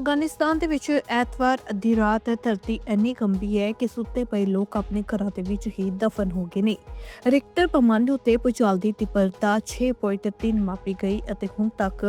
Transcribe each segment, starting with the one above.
ਅਫਗਾਨਿਸਤਾਨ ਦੇ ਵਿੱਚ ਐਤਵਾਰ ਅੱਧੀ ਰਾਤ ਧਰਤੀ ਇੰਨੀ ਕੰਬੀ ਹੈ ਕਿ ਸੁੱਤੇ ਪਏ ਲੋਕ ਆਪਣੇ ਘਰਾਂ ਦੇ ਵਿੱਚ ਹੀ ਦਫਨ ਹੋ ਗਏ ਨੇ। ਰਿਕਟਰ ਪੈਮਾਨੇ ਉੱਤੇ ਭੂਚਾਲ ਦੀ ਤੀਬਰਤਾ 6.3 ਮਾਪੀ ਗਈ ਅਤੇ ਹੁਣ ਤੱਕ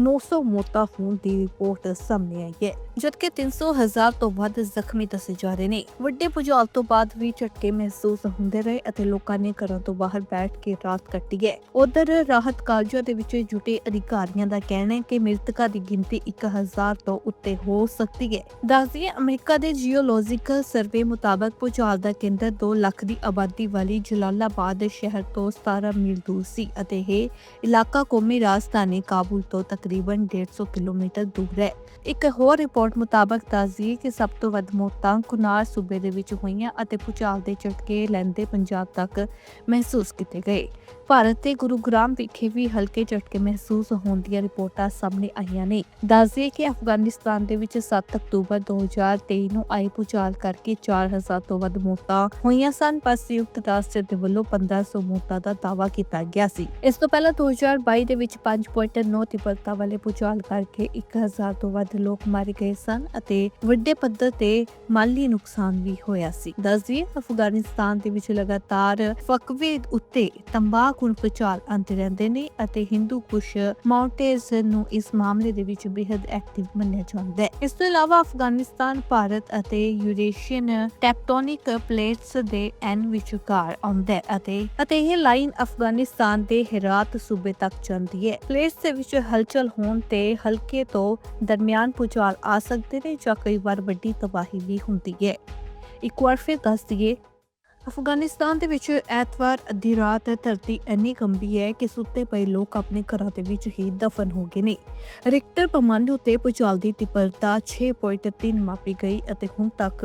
900 ਮੌਤਾਂ ਹੋਣ ਦੀ ਰਿਪੋਰਟ ਸਾਹਮਣੇ ਆਈ ਹੈ। ਜਦਕਿ 300 ਹਜ਼ਾਰ ਤੋਂ ਵੱਧ ਜ਼ਖਮੀ ਦੱਸੇ ਜਾ ਰਹੇ ਨੇ। ਵੱਡੇ ਭੂਚਾਲ ਤੋਂ ਬਾਅਦ ਵੀ ਝਟਕੇ ਮਹਿਸੂਸ ਹੁੰਦੇ ਰਹੇ ਅਤੇ ਲੋਕਾਂ ਨੇ ਘਰਾਂ ਤੋਂ ਬਾਹਰ ਬੈਠ ਕੇ ਰਾਤ ਕੱਟੀ ਹੈ। ਉਧਰ ਰਾਹਤ ਕਾਰਜਾਂ ਦੇ ਵਿੱਚ ਜੁਟੇ ਅਧਿਕਾਰੀਆਂ ਦਾ ਕਹਿਣਾ ਹੈ ਕਿ ਮ੍ਰਿਤਕਾਂ ਦੀ ਗਿਣਤੀ 1000 ਤੋਂ ਉੱਤੇ ਹੋ ਸਕਦੀ ਹੈ। ਦੱਸਦੀਏ, ਅਮਰੀਕਾ ਦੇ ਜੀਓਲੋਜੀਕਲ ਸਰਵੇ ਮੁਤਾਬਕ ਭੂਚਾਲ ਦਾ ਕੇਂਦਰ 2 ਲੱਖ ਦੀ ਆਬਾਦੀ ਵਾਲੀ ਜਲਾਲਾਬਾਦ ਸ਼ਹਿਰ ਤੋਂ 17 ਮੀਲ ਦੂਰ ਸੀ ਅਤੇ ਇਹ ਇਲਾਕਾ ਕੌਮੀ ਰਾਜਧਾਨੀ ਕਾਬੁਲ ਤੋਂ ਤਕਰੀਬਨ 150 ਕਿਲੋਮੀਟਰ ਦੂਰ ਹੈ। ਇੱਕ ਹੋਰ ਰਿਪੋਰਟ ਮੁਤਾਬਕ ਦੱਸਦੀ ਕਿ ਸਭ ਤੋਂ ਵੱਧ ਮੌਤਾਂ ਕੁਨਾਰ ਸੂਬੇ ਦੇ ਵਿੱਚ ਹੋਈਆਂ ਅਤੇ ਭੂਚਾਲ ਦੇ ਝਟਕੇ ਲੈਂਦੇ ਪੰਜਾਬ ਤੱਕ ਮਹਿਸੂਸ ਕੀਤੇ ਗਏ। ਭਾਰਤ ਦੇ ਗੁਰੂਗ੍ਰਾਮ ਵਿਖੇ ਵੀ ਹਲਕੇ ਝਟਕੇ ਮਹਿਸੂਸ ਹੋਣ ਦੀਆਂ ਰਿਪੋਰਟਾਂ ਸਾਹਮਣੇ ਆਈਆਂ ਨੇ। ਦੱਸਦੇ ਕਿ ਅਫਗਾਨਿਸਤਾਨ ਦੇ ਵਿੱਚ 7 ਅਕਤੂਬਰ 2023 ਨੂੰ ਆਏ ਭੂਚਾਲ ਕਰਕੇ 4000 ਤੋਂ ਵੱਧ ਮੌਤਾਂ ਹੋਈਆਂ ਸਨ, ਪਰ ਸੰਯੁਕਤ ਰਾਸ਼ਟਰ ਦੇ ਵੱਲੋਂ 1500 ਮੌਤਾਂ ਦਾ ਦਾਅਵਾ ਕੀਤਾ ਗਿਆ ਸੀ। ਇਸ ਤੋਂ ਪਹਿਲਾਂ 2022 ਦੇ ਵਿੱਚ 5.9 ਤੀਬਰਤਾ ਵਾਲੇ ਭੂਚਾਲ ਕਰਕੇ 1000 ਤੋਂ ਵੱਧ ਲੋਕ ਮਾਰੇ ਗਏ ਸਨ ਅਤੇ ਵੱਡੇ ਪੱਧਰ ਤੇ ਮਾਲੀ ਨੁਕਸਾਨ ਵੀ ਹੋਇਆ ਸੀ। ਦੱਸਦੀ ਅਫਗਾਨਿਸਤਾਨ ਦੇ ਵਿੱਚ ਲਗਾਤਾਰ ਫਕਵੇ ਉੱਤੇ ਤੰਬਾਕ ਭੂਚਾਲ ਆਉਂਦੇ ਰਹਿੰਦੇ ਨੇ ਅਤੇ ਹਿੰਦੂ ਕੁਸ਼ ਮਾਊਂਟੇਨਸ ਨੂੰ ਇਸ ਮਾਮਲੇ ਦੇ ਵਿੱਚ ਬੇहद ਐਕਟਿਵ ਮੰਨਿਆ ਜਾਂਦਾ ਹੈ। ਇਸ ਤੋਂ ਇਲਾਵਾ ਅਫਗਾਨਿਸਤਾਨ, ਭਾਰਤ ਅਤੇ ਯੂਰੇਸ਼ੀਅਨ ਟੈਕਟੋਨਿਕ ਪਲੇਟਸ ਦੇ ਐਨ ਵਿਚਕਾਰ ਆਉਂਦਾ ਹੈ ਅਤੇ ਅਤੇ ਇਹ ਲਾਈਨ ਅਫਗਾਨਿਸਤਾਨ ਦੇ ਹੈਰਾਤ ਸੂਬੇ ਤੱਕ ਜਾਂਦੀ ਹੈ। ਪਲੇਟਸ ਦੇ ਵਿੱਚ ਹਲਚਲ ਹੋਣ ਤੇ ਹਲਕੇ ਤੋਂ ਦਰਮਿਆਨ ਭੂਚਾਲ ਆ ਸਕਦੇ ਨੇ ਜਾਂ ਕਈ ਵਾਰ ਵੱਡੀ ਤਬਾਹੀ ਵੀ ਹੁੰਦੀ ਹੈ। ਇੱਕ ਵਾਰ ਫਿਰ ਦੱਸ ਦਈਏ ਅਫਗਾਨਿਸਤਾਨ ਦੇ ਵਿੱਚ ਐਤਵਾਰ ਅੱਧੀ ਰਾਤ ਧਰਤੀ ਇੰਨੀ ਕੰਬੀ ਹੈ ਕਿ ਸੁੱਤੇ ਪਏ ਲੋਕ ਆਪਣੇ ਘਰਾਂ ਦੇ ਵਿੱਚ ਹੀ ਦਫਨ ਹੋ ਗਏ ਨੇ। ਰਿਕਟਰ ਪੈਮਾਨੇ ਉੱਤੇ ਭੂਚਾਲ ਦੀ ਤੀਬਰਤਾ 6.3 ਮਾਪੀ ਗਈ ਅਤੇ ਹੁਣ ਤੱਕ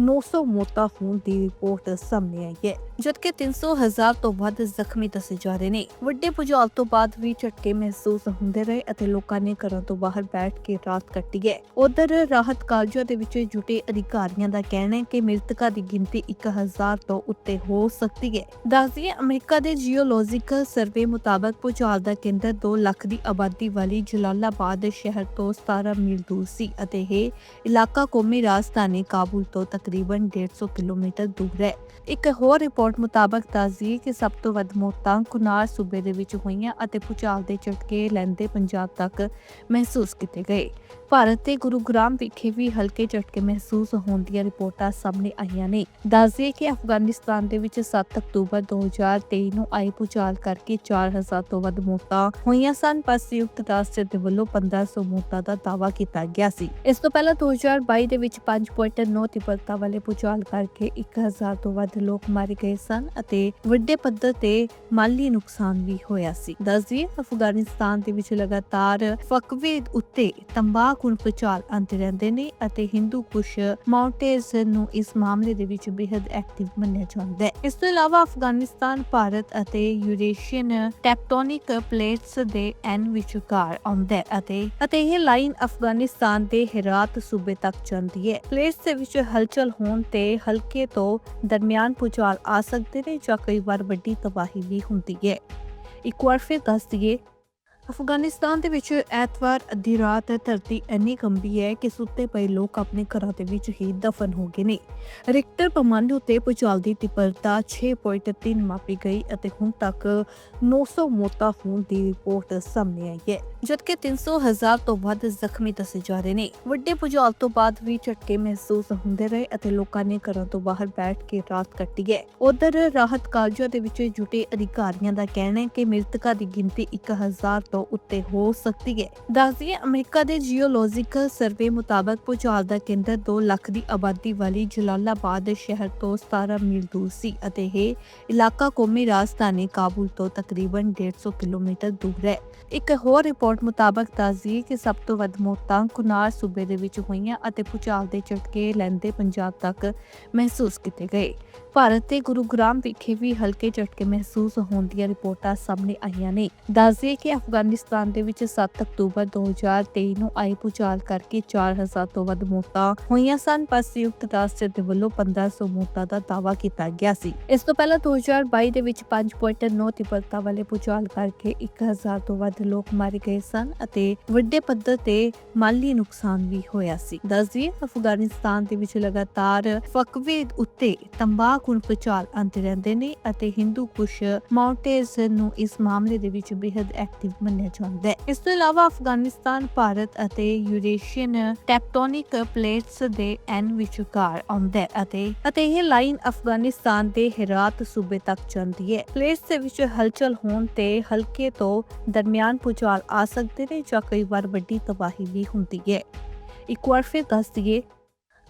900 ਮੌਤਾਂ ਹੋਣ ਦੀ ਰਿਪੋਰਟ ਸਾਹਮਣੇ ਆਈ ਹੈ। ਜਦਕਿ 300 ਹਜ਼ਾਰ ਤੋਂ ਵੱਧ ਜ਼ਖਮੀ ਦੱਸੇ ਜਾ ਰਹੇ ਨੇ। ਵੱਡੇ ਭੂਚਾਲ ਤੋਂ ਬਾਅਦ ਵੀ ਝਟਕੇ ਮਹਿਸੂਸ ਹੁੰਦੇ ਰਹੇ ਅਤੇ ਲੋਕਾਂ ਨੇ ਘਰਾਂ ਤੋਂ ਬਾਹਰ ਬੈਠ ਕੇ ਰਾਤ ਕੱਟੀ ਹੈ। ਉਧਰ ਰਾਹਤ ਕਾਰਜਾਂ ਦੇ ਵਿੱਚ ਜੁਟੇ ਅਧਿਕਾਰੀਆਂ ਦਾ ਕਹਿਣਾ ਹੈ ਕਿ ਮ੍ਰਿਤਕਾਂ ਦੀ ਗਿਣਤੀ 1000 ਤੋਂ ਉੱਤੇ ਹੋ ਸਕਦੀ ਹੈ। ਦੱਸਦੀਏ ਅਮਰੀਕਾ ਦੇ ਜੀਓਲੋਜੀਕਲ ਸਰਵੇ ਮੁਤਾਬਕ ਭੂਚਾਲ ਦਾ ਕੇਂਦਰ 2 ਲੱਖ ਦੀ ਆਬਾਦੀ ਵਾਲੀ ਜਲਾਲਾਬਾਦ ਸ਼ਹਿਰ ਤੋਂ 17 ਮੀਲ ਦੂਰ ਸੀ ਅਤੇ ਇਹ ਇਲਾਕਾ ਕੌਮੀ ਰਾਜਧਾਨੀ ਕਾਬੁਲ ਤੋਂ ਤਕਰੀਬਨ 150 ਕਿਲੋਮੀਟਰ ਦੂਰ ਹੈ। ਇੱਕ ਹੋਰ ਰਿਪੋਰਟ ਮੁਤਾਬਕ ਦੱਸਦੀ ਕਿ ਸਭ ਤੋਂ ਵੱਧ ਮੌਤਾਂ ਕੁਨਾਰ ਸੂਬੇ ਦੇ ਵਿੱਚ ਹੋਈਆਂ ਅਤੇ ਭੂਚਾਲ ਦੇ ਝਟਕੇ ਲੈਂਦੇ ਪੰਜਾਬ ਤੱਕ ਮਹਿਸੂਸ ਕੀਤੇ ਗਏ। ਭਾਰਤ ਦੇ ਗੁਰੂਗ੍ਰਾਮ ਵਿਖੇ ਵੀ ਹਲਕੇ ਝਟਕੇ ਮਹਿਸੂਸ ਹੋਣ ਦੀਆਂ ਰਿਪੋਰਟਾਂ ਸਾਹਮਣੇ ਆਈਆਂ ਨੇ। ਦੱਸਦੀ ਕਿ ਅਫਗਾਨਿਸਤਾਨ ਦੇ ਵਿੱਚ 7 ਅਕਤੂਬਰ 2023 ਨੂੰ ਆਏ ਭੂਚਾਲ ਕਰਕੇ 4000 ਤੋਂ ਵੱਧ ਮੌਤਾਂ ਹੋਈਆਂ ਸਨ, ਪਰ ਸੰਯੁਕਤ ਰਾਸ਼ਟਰ ਦੇ ਵੱਲੋਂ 1500 ਮੌਤਾਂ ਦਾ ਦਾਅਵਾ ਕੀਤਾ ਗਿਆ ਸੀ। ਇਸ ਤੋਂ ਪਹਿਲਾਂ 2022 ਦੇ ਵਿੱਚ 5.9 ਤੀਬਰਤਾ ਵਾਲੇ ਭੂਚਾਲ ਕਰਕੇ 1000 ਤੋਂ ਵੱਧ ਲੋਕ ਮਾਰੇ ਗਏ ਸਨ ਅਤੇ ਵੱਡੇ ਪੱਧਰ ਤੇ ਮਾਲੀ ਨੁਕਸਾਨ ਵੀ ਹੋਇਆ ਸੀ। ਦੱਸਦੀਏ ਅਫਗਾਨਿਸਤਾਨ ਦੇ ਵਿੱਚ ਲਗਾਤਾਰ ਫਕਵੇ ਉੱਤੇ ਤੰਬਾਕੂ ਭੂਚਾਲ ਆਉਂਦੇ ਰਹਿੰਦੇ ਨੇ ਅਤੇ ਹਿੰਦੂ ਕੁਸ਼ ਮਾਊਂਟੇਨਸ ਨੂੰ ਇਸ ਮਾਮਲੇ ਦੇ ਵਿੱਚ ਬੇहद ਐਕਟਿਵ ਮੰਨਿਆ ਜਾਂਦਾ ਹੈ ਇਸ ਤੋਂ ਇਲਾਵਾ ਅਫਗਾਨਿਸਤਾਨ, ਭਾਰਤ ਅਤੇ ਯੂਰੇਸ਼ੀਅਨ ਟੈਕਟੋਨਿਕ ਪਲੇਟਸ ਦੇ ਐਨ ਵਿਚਕਾਰ ਆਉਂਦਾ ਹੈ ਅਤੇ ਅਤੇ ਇਹ ਲਾਈਨ ਅਫਗਾਨਿਸਤਾਨ ਦੇ ਹੈਰਾਤ ਸੂਬੇ ਤੱਕ ਜਾਂਦੀ ਹੈ। ਪਲੇਟਸ ਦੇ ਵਿੱਚ ਹਲਚਲ ਹੋਣ ਤੇ ਹਲਕੇ ਤੋਂ ਦਰਮਿਆਨ ਭੂਚਾਲ ਆ ਸਕਦੇ ਨੇ ਜਾਂ ਕਈ ਵਾਰ ਵੱਡੀ ਤਬਾਹੀ ਵੀ ਹੁੰਦੀ ਹੈ। ਇੱਕ ਵਾਰ ਫਿਰ ਦੱਸ ਦਈਏ ਅਫਗਾਨਿਸਤਾਨ ਦੇ ਵਿੱਚ ਐਤਵਾਰ ਅੱਧੀ ਰਾਤ ਧਰਤੀ ਇੰਨੀ ਕੰਬੀ ਹੈ ਕਿ ਸੁੱਤੇ ਪਏ ਲੋਕ ਆਪਣੇ ਘਰਾਂ ਦੇ ਵਿੱਚ ਹੀ ਦਫਨ ਹੋ ਗਏ ਨੇ। ਰਿਕਟਰ ਪੈਮਾਨੇ ਉੱਤੇ ਭੂਚਾਲ ਦੀ ਤੀਬਰਤਾ 6.3 ਮਾਪੀ ਗਈ ਅਤੇ ਹੁਣ ਤੱਕ 900 ਮੌਤਾਂ ਹੋਣ ਦੀ ਰਿਪੋਰਟ ਸਾਹਮਣੇ ਆਈ ਹੈ। ਜਦਕਿ 300 ਹਜ਼ਾਰ ਤੋਂ ਵੱਧ ਜ਼ਖਮੀ ਦੱਸੇ ਜਾ ਰਹੇ ਨੇ। ਵੱਡੇ ਭੂਚਾਲ ਤੋਂ ਬਾਅਦ ਵੀ ਝਟਕੇ ਮਹਿਸੂਸ ਹੁੰਦੇ ਰਹੇ ਅਤੇ ਲੋਕਾਂ ਨੇ ਘਰਾਂ ਤੋਂ ਬਾਹਰ ਬੈਠ ਕੇ ਰਾਤ ਕੱਟੀ ਹੈ। ਉਧਰ ਰਾਹਤ ਕਾਰਜਾਂ ਦੇ ਵਿੱਚ ਜੁਟੇ ਅਧਿਕਾਰੀਆਂ ਦਾ ਕਹਿਣਾ ਹੈ ਕਿ ਮ੍ਰਿਤਕਾਂ ਦੀ ਗਿਣਤੀ 1000 ਤੋਂ ਉੱਤੇ ਹੋ ਸਕਦੀ ਹੈ। ਦੱਸਦੀਏ ਅਮਰੀਕਾ ਦੇ ਜੀਓਲੋਜੀਕਲ ਸਰਵੇ ਮੁਤਾਬਕ ਭੂਚਾਲ ਦਾ ਕੇਂਦਰ 2 ਲੱਖ ਦੀ ਆਬਾਦੀ ਵਾਲੀ ਜਲਾਲਾਬਾਦ ਸ਼ਹਿਰ ਤੋਂ 17 ਮੀਲ ਦੂਰ ਸੀ ਅਤੇ ਇਹ ਇਲਾਕਾ ਕੌਮੀ ਰਾਜਧਾਨੀ ਕਾਬੁਲ ਤੋਂ ਤਕਰੀਬਨ 150 ਕਿਲੋਮੀਟਰ ਦੂਰ ਹੈ। ਇੱਕ ਹੋਰ ਰਿਪੋਰਟ ਮੁਤਾਬਕ ਦੱਸਦੀ ਕਿ ਸਭ ਤੋਂ ਵੱਧ ਮੌਤਾਂ ਕੁਨਾਰ ਸੂਬੇ ਦੇ ਵਿੱਚ ਹੋਈਆਂ ਅਤੇ ਭੂਚਾਲ ਦੇ ਝਟਕੇ ਲੈਂਦੇ ਪੰਜਾਬ ਤੱਕ ਮਹਿਸੂਸ ਕੀਤੇ ਗਏ। ਭਾਰਤ ਤੇ ਗੁਰੂਗ੍ਰਾਮ ਵਿਖੇ ਵੀ ਹਲਕੇ ਝਟਕੇ ਮਹਿਸੂਸ ਹੋਣ ਦੀਆਂ ਰਿਪੋਰਟਾਂ ਸਾਹਮਣੇ ਆਈਆਂ ਨੇ। ਦੱਸਦੇ ਕਿ ਅਫਗਾਨਿਸਤਾਨ ਦੇ ਵਿੱਚ 7 ਅਕਤੂਬਰ 2023 ਨੂੰ ਆਏ ਭੂਚਾਲ ਕਰਕੇ 4000 ਤੋਂ ਵੱਧ ਮੌਤਾਂ ਹੋਈਆਂ ਸਨ, ਪਰ ਸੰਯੁਕਤ ਰਾਸ਼ਟਰ ਦੇ ਵੱਲੋਂ 1500 ਮੌਤਾਂ ਦਾ ਦਾਅਵਾ ਕੀਤਾ ਗਿਆ ਸੀ। ਇਸ ਤੋਂ ਪਹਿਲਾਂ 2022 ਦੇ ਵਿੱਚ 5.9 ਤੀਬਰਤਾ ਵਾਲੇ ਭੂਚਾਲ ਕਰਕੇ 1000 ਤੋਂ ਵੱਧ ਲੋਕ ਮਾਰੇ ਗਏ ਸਨ ਅਤੇ ਵੱਡੇ ਪੱਧਰ ਤੇ ਮਾਲੀ ਨੁਕਸਾਨ ਵੀ ਹੋਇਆ ਸੀ। ਦੱਸਦੀਏ ਅਫਗਾਨਿਸਤਾਨ ਦੇ ਵਿੱਚ ਲਗਾਤਾਰ ਫਕਵੇ ਉੱਤੇ ਤੰਬਾਕ ਭੂਚਾਲ ਆਉਂਦੇ ਰਹਿੰਦੇ ਨੇ ਅਤੇ ਹਿੰਦੂ ਕੁਸ਼ ਮਾਉਂਟੇਜ਼ ਨੂੰ ਇਸ ਮਾਮਲੇ ਦੇ ਵਿੱਚ ਬੇहद ਐਕਟਿਵ ਮੰਨਿਆ ਜਾਂਦਾ ਹੈ। ਇਸ ਤੋਂ ਇਲਾਵਾ ਅਫਗਾਨਿਸਤਾਨ, ਭਾਰਤ ਅਤੇ ਯੂਰੇਸ਼ੀਅਨ ਟੈਕਟੋਨਿਕ ਪਲੇਟਸ ਦੇ ਐਨ ਵਿਚਕਾਰ ਆਉਂਦਾ ਹੈ ਅਤੇ ਅਤੇ ਇਹ ਲਾਈਨ ਅਫਗਾਨਿਸਤਾਨ ਦੇ ਹੇਰਾਤ ਸੂਬੇ ਤੱਕ ਜਾਂਦੀ ਹੈ। ਪਲੇਟਸ ਦੇ ਵਿੱਚ ਹਲਚਲ ਹੋਣ ਤੇ ਹਲਕੇ ਤੋਂ ਦਰਮਿਆਨ ਭੂਚਾਲ ਆ ਸਕਦੇ ਨੇ ਜਾਂ ਕਈ ਵਾਰ ਵੱਡੀ ਤਬਾਹੀ ਵੀ ਹੁੰਦੀ ਹੈ। ਇੱਕ ਵਾਰ ਫਿਰ ਦੱਸ ਦਈਏ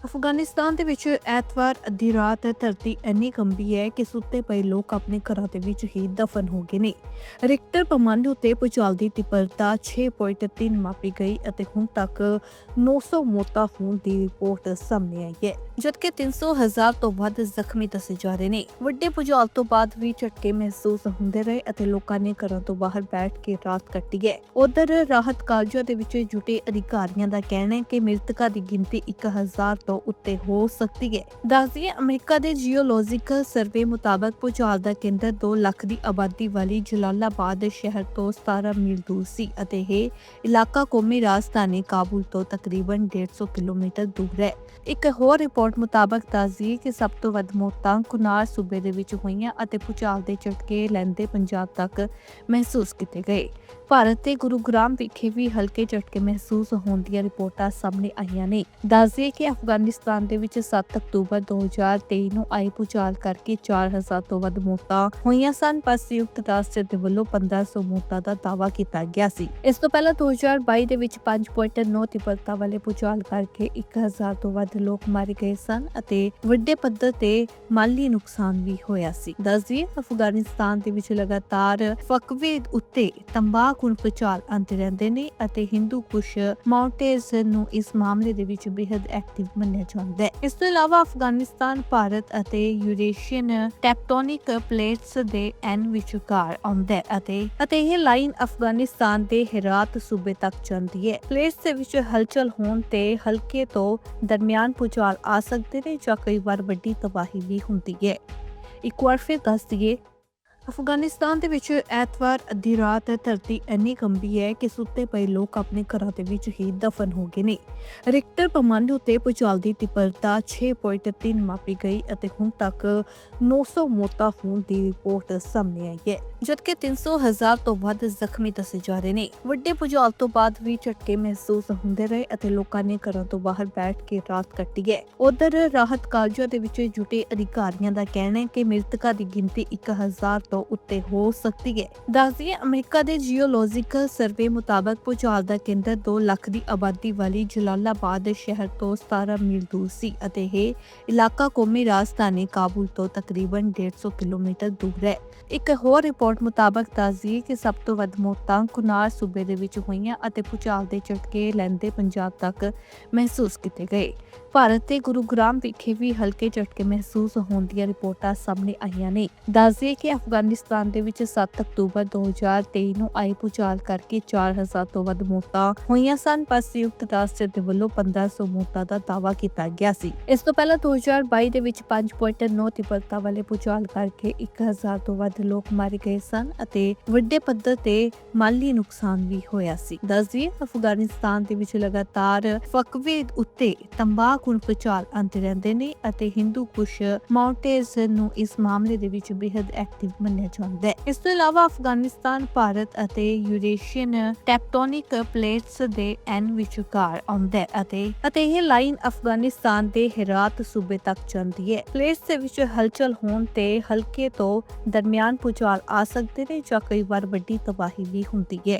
ਅਫਗਾਨਿਸਤਾਨ ਦੇ ਵਿੱਚ ਐਤਵਾਰ ਅੱਧੀ ਰਾਤ ਧਰਤੀ ਇੰਨੀ ਕੰਬੀ ਹੈ ਕਿ ਸੁੱਤੇ ਪਏ ਲੋਕ ਆਪਣੇ ਘਰਾਂ ਦੇ ਵਿੱਚ ਹੀ ਦਫਨ ਹੋ ਗਏ ਨੇ। ਰਿਕਟਰ ਪੈਮਾਨੇ ਉੱਤੇ ਭੂਚਾਲ ਦੀ ਤੀਬਰਤਾ 6.3 ਮਾਪੀ ਗਈ ਅਤੇ ਹੁਣ ਤੱਕ 900 ਮੌਤਾਂ ਹੋਣ ਦੀ ਰਿਪੋਰਟ ਸਾਹਮਣੇ ਆਈ ਹੈ। ਜਦਕਿ 300 ਹਜ਼ਾਰ ਤੋਂ ਵੱਧ ਜ਼ਖਮੀ ਦੱਸੇ ਜਾ ਰਹੇ ਨੇ। ਵੱਡੇ ਭੂਚਾਲ ਤੋਂ ਬਾਅਦ ਵੀ ਝਟਕੇ ਮਹਿਸੂਸ ਹੁੰਦੇ ਰਹੇ ਅਤੇ ਲੋਕਾਂ ਨੇ ਘਰਾਂ ਤੋਂ ਬਾਹਰ ਬੈਠ ਕੇ ਰਾਤ ਕੱਟੀ ਹੈ। ਉਧਰ ਰਾਹਤ ਕਾਰਜਾਂ ਦੇ ਵਿੱਚ ਜੁਟੇ ਅਧਿਕਾਰੀਆਂ ਦਾ ਕਹਿਣਾ ਹੈ ਕਿ ਮ੍ਰਿਤਕਾਂ ਦੀ ਗਿਣਤੀ 1000 ਤੋਂ ਉੱਤੇ ਹੋ ਸਕਦੀ ਹੈ। ਦੱਸਦੀਏ, ਅਮਰੀਕਾ ਦੇ ਜੀਓਲੋਜੀਕਲ ਸਰਵੇ ਮੁਤਾਬਕ ਭੂਚਾਲ ਦਾ ਕੇਂਦਰ 2 ਲੱਖ ਦੀ ਆਬਾਦੀ ਵਾਲੀ ਜਲਾਲਾਬਾਦ ਸ਼ਹਿਰ ਤੋਂ 17 ਮੀਲ ਦੂਰ ਸੀ ਅਤੇ ਇਹ ਇਲਾਕਾ ਕੌਮੀ ਰਾਜਧਾਨੀ ਕਾਬੁਲ ਤੋਂ ਤਕਰੀਬਨ 150 ਕਿਲੋਮੀਟਰ ਦੂਰ ਹੈ। ਇੱਕ ਹੋਰ ਰਿਪੋਰਟ ਮੁਤਾਬਕ ਦੱਸਦੀ ਕਿ ਸਭ ਤੋਂ ਵੱਧ ਮੌਤਾਂ ਕੁਨਾਰ ਸੂਬੇ ਦੇ ਵਿੱਚ ਹੋਈਆਂ ਅਤੇ ਭੂਚਾਲ ਦੇ ਝਟਕੇ ਲੈਂਦੇ ਪੰਜਾਬ ਤੱਕ ਮਹਿਸੂਸ ਕੀਤੇ ਗਏ। ਭਾਰਤ ਤੇ ਗੁਰੂਗ੍ਰਾਮ ਵਿਖੇ ਵੀ ਹਲਕੇ ਝਟਕੇ ਮਹਿਸੂਸ ਹੋਣ ਦੀਆਂ ਰਿਪੋਰਟਾਂ ਸਾਹਮਣੇ ਆਈਆਂ ਨੇ। ਦੱਸਦੇ ਕਿ ਅਫਗਾਨਿਸਤਾਨ ਦੇ ਵਿੱਚ 7 ਅਕਤੂਬਰ 2023 ਨੂੰ ਆਏ ਭੂਚਾਲ ਕਰਕੇ 4000 ਤੋਂ ਵੱਧ ਮੌਤਾਂ ਹੋਈਆਂ ਸਨ। ਪਰ ਸੰਯੁਕਤ ਰਾਸ਼ਟਰ ਦੇ ਵੱਲੋਂ 1500 ਮੌਤਾਂ ਦਾ ਦਾਅਵਾ ਕੀਤਾ ਗਿਆ ਸੀ। ਇਸ ਤੋਂ ਪਹਿਲਾਂ 2022 ਦੇ ਵਿੱਚ 5.9 ਤੀਬਰਤਾ ਵਾਲੇ ਭੂਚਾਲ ਕਰਕੇ 1000 ਤੋਂ ਵੱਧ ਲੋਕ ਮਾਰੇ ਗਏ ਸਨ ਅਤੇ ਵੱਡੇ ਪੱਧਰ ਤੇ ਮਾਲੀ ਨੁਕਸਾਨ ਵੀ ਹੋਇਆ ਸੀ। ਦੱਸਦੀਏ, ਅਫਗਾਨਿਸਤਾਨ ਦੇ ਵਿੱਚ ਲਗਾਤਾਰ ਫਕਵੇ ਉੱਤੇ ਤੰਬਾਕੂ ਭੂਚਾਲ ਆਉਂਦੇ ਰਹਿੰਦੇ ਨੇ ਅਤੇ ਹਿੰਦੂ ਕੁਸ਼ ਮਾਉਂਟੇਜ਼ ਨੂੰ ਇਸ ਮਾਮਲੇ ਦੇ ਵਿੱਚ ਬੇहद ਐਕਟਿਵ ਮੰਨਿਆ ਜਾਂਦਾ ਹੈ। ਇਸ ਤੋਂ ਇਲਾਵਾ ਅਫਗਾਨਿਸਤਾਨ, ਭਾਰਤ ਅਤੇ ਯੂਰੇਸ਼ੀਅਨ ਟੈਕਟੋਨਿਕ ਪਲੇਟਸ ਦੇ ਐਨ ਵਿਚਕਾਰ ਆਉਂਦਾ ਹੈ ਅਤੇ ਅਤੇ ਇਹ ਲਾਈਨ ਅਫਗਾਨਿਸਤਾਨ ਦੇ ਹੇਰਾਤ ਸੂਬੇ ਤੱਕ ਜਾਂਦੀ ਹੈ। ਪਲੇਟਸ ਦੇ ਵਿੱਚ ਹਲਚਲ ਹੋਣ ਤੇ ਹਲਕੇ ਤੋਂ ਦਰਮਿਆਨ ਭੂਚਾਲ ਆ ਸਕਦੇ ਨੇ ਜਾਂ ਕਈ ਵਾਰ ਵੱਡੀ ਤਬਾਹੀ ਵੀ ਹੁੰਦੀ ਹੈ। ਇੱਕ ਵਾਰ ਫਿਰ ਦੱਸ ਦਈਏ, ਅਫਗਾਨਿਸਤਾਨ ਦੇ ਵਿੱਚ ਐਤਵਾਰ ਅੱਧੀ ਰਾਤ ਧਰਤੀ ਇੰਨੀ ਕੰਬੀ ਹੈ ਕਿ ਸੁੱਤੇ ਪਏ ਲੋਕ ਆਪਣੇ ਘਰਾਂ ਦੇ ਵਿੱਚ ਹੀ ਦਫਨ ਹੋ ਗਏ ਨੇ। ਰਿਕਟਰ ਪੈਮਾਨੇ ਉਤੇ ਭੂਚਾਲ ਦੀ ਤੀਬਰਤਾ 6.3 ਮਾਪੀ ਗਈ ਅਤੇ ਹੁਣ ਤੱਕ 900 ਮੌਤਾਂ ਹੋਣ ਦੀ ਰਿਪੋਰਟ ਸਾਹਮਣੇ ਆਈ ਹੈ। ਜਦਕਿ 300 ਹਜ਼ਾਰ ਤੋਂ ਵੱਧ ਜ਼ਖਮੀ ਦੱਸੇ ਜਾ ਰਹੇ ਨੇ। ਵੱਡੇ ਭੂਚਾਲ ਤੋਂ ਬਾਅਦ ਵੀ ਝਟਕੇ ਮਹਿਸੂਸ ਹੁੰਦੇ ਰਹੇ ਅਤੇ ਲੋਕਾਂ ਨੇ ਘਰਾਂ ਤੋਂ ਬਾਹਰ ਬੈਠ ਕੇ ਰਾਤ ਕੱਟੀ ਹੈ। ਉਧਰ ਰਾਹਤ ਕਾਰਜਾਂ ਦੇ ਵਿੱਚ ਜੁਟੇ ਅਧਿਕਾਰੀਆਂ ਦਾ ਕਹਿਣਾ ਹੈ ਕਿ ਮ੍ਰਿਤਕਾਂ ਦੀ ਗਿਣਤੀ 1000 ਤੋਂ ਉੱਤੇ ਹੋ ਸਕਦੀ ਹੈ। ਦੱਸਦੀਏ ਅਮਰੀਕਾ ਦੇ ਜੀਓਲੋਜੀਕਲ ਸਰਵੇ ਮੁਤਾਬਕ ਭੂਚਾਲ ਦਾ ਕੇਂਦਰ 2 ਲੱਖ ਦੀ ਆਬਾਦੀ ਵਾਲੀ ਜਲਾਲਾਬਾਦ ਸ਼ਹਿਰ ਤੋਂ 17 ਮੀਲ ਦੂਰ ਸੀ ਅਤੇ ਇਹ ਇਲਾਕਾ ਕੌਮੀ ਰਾਜਧਾਨੀ ਕਾਬੁਲ ਤੋਂ ਤਕਰੀਬਨ 150 ਕਿਲੋਮੀਟਰ ਦੂਰ ਹੈ। ਇੱਕ ਹੋਰ ਰਿਪੋਰਟ ਮੁਤਾਬਕ ਦੱਸਦੀ ਕਿ ਸਭ ਤੋਂ ਵੱਧ ਮੌਤਾਂ ਕੁਨਾਰ ਸੂਬੇ ਦੇ ਵਿੱਚ ਹੋਈਆਂ ਅਤੇ ਭੂਚਾਲ ਦੇ ਝਟਕੇ ਲੈਂਦੇ ਪੰਜਾਬ ਤੱਕ ਮਹਿਸੂਸ ਕੀਤੇ ਗਏ। ਭਾਰਤ ਤੇ ਗੁਰੂਗ੍ਰਾਮ ਵਿਖੇ ਵੀ ਹਲਕੇ ਝਟਕੇ ਮਹਿਸੂਸ ਹੋਣ ਦੀਆਂ ਰਿਪੋਰਟਾਂ ਸਾਹਮਣੇ ਆਈਆਂ ਨੇ। ਦੱਸਦੇ ਕਿ ਅਫਗਾਨਿਸਤਾਨ ਦੇ ਵਿੱਚ 7 ਅਕਤੂਬਰ 2023 ਨੂੰ ਆਏ ਭੂਚਾਲ ਕਰਕੇ 4000 ਤੋਂ ਵੱਧ ਮੌਤਾਂ ਹੋਈਆਂ ਸਨ। ਪਰ ਸੰਯੁਕਤ ਰਾਸ਼ਟਰ ਦੇ ਵੱਲੋਂ 1500 ਮੌਤਾਂ ਦਾ ਦਾਅਵਾ ਕੀਤਾ ਗਿਆ ਸੀ। ਇਸ ਤੋਂ ਪਹਿਲਾਂ 2022 ਦੇ ਵਿੱਚ 5.9 ਤੀਬਰਤਾ ਵਾਲੇ ਭੂਚਾਲ ਕਰਕੇ 1000 ਤੋਂ ਵੱਧ ਲੋਕ ਮਾਰੇ ਗਏ ਸਨ ਅਤੇ ਵੱਡੇ ਪੱਧਰ ਤੇ ਮਾਲੀ ਨੁਕਸਾਨ ਵੀ ਹੋਇਆ ਸੀ। ਦੱਸਦੀਏ ਅਫਗਾਨਿਸਤਾਨ ਦੇ ਵਿੱਚ ਲਗਾਤਾਰ ਫਕਵੇ ਉੱਤੇ ਤੰਬਾਕ ਭੂਚਾਲ ਆਉਂਦੇ ਰਹਿੰਦੇ ਨੇ ਅਤੇ ਹਿੰਦੂ ਕੁਸ਼ ਮਾਉਂਟੇਜ਼ ਨੂੰ ਇਸ ਮਾਮਲੇ ਦੇ ਵਿੱਚ ਬੇहद ਐਕਟਿਵ ਮੰਨਿਆ ਜਾਂਦਾ ਹੈ। ਇਸ ਤੋਂ ਇਲਾਵਾ ਅਫਗਾਨਿਸਤਾਨ, ਭਾਰਤ ਅਤੇ ਯੂਰੇਸ਼ੀਅਨ ਟੈਕਟੋਨਿਕ ਪਲੇਟਸ ਦੇ ਐਨ ਵਿਚਕਾਰ ਆਉਂਦਾ ਹੈ ਅਤੇ ਅਤੇ ਇਹ ਲਾਈਨ ਅਫਗਾਨਿਸਤਾਨ ਦੇ ਹੇਰਾਤ ਸੂਬੇ ਤੱਕ ਜਾਂਦੀ ਹੈ। ਪਲੇਟਸ ਦੇ ਵਿੱਚ ਹਲਚਲ ਹੋਣ ਤੇ ਹਲਕੇ ਤੋਂ ਦਰਮਿਆਨ ਭੂਚਾਲ ਆ ਸਕਦੇ ਨੇ ਜਾਂ ਕਈ ਵਾਰ ਵੱਡੀ ਤਬਾਹੀ ਵੀ ਹੁੰਦੀ ਹੈ।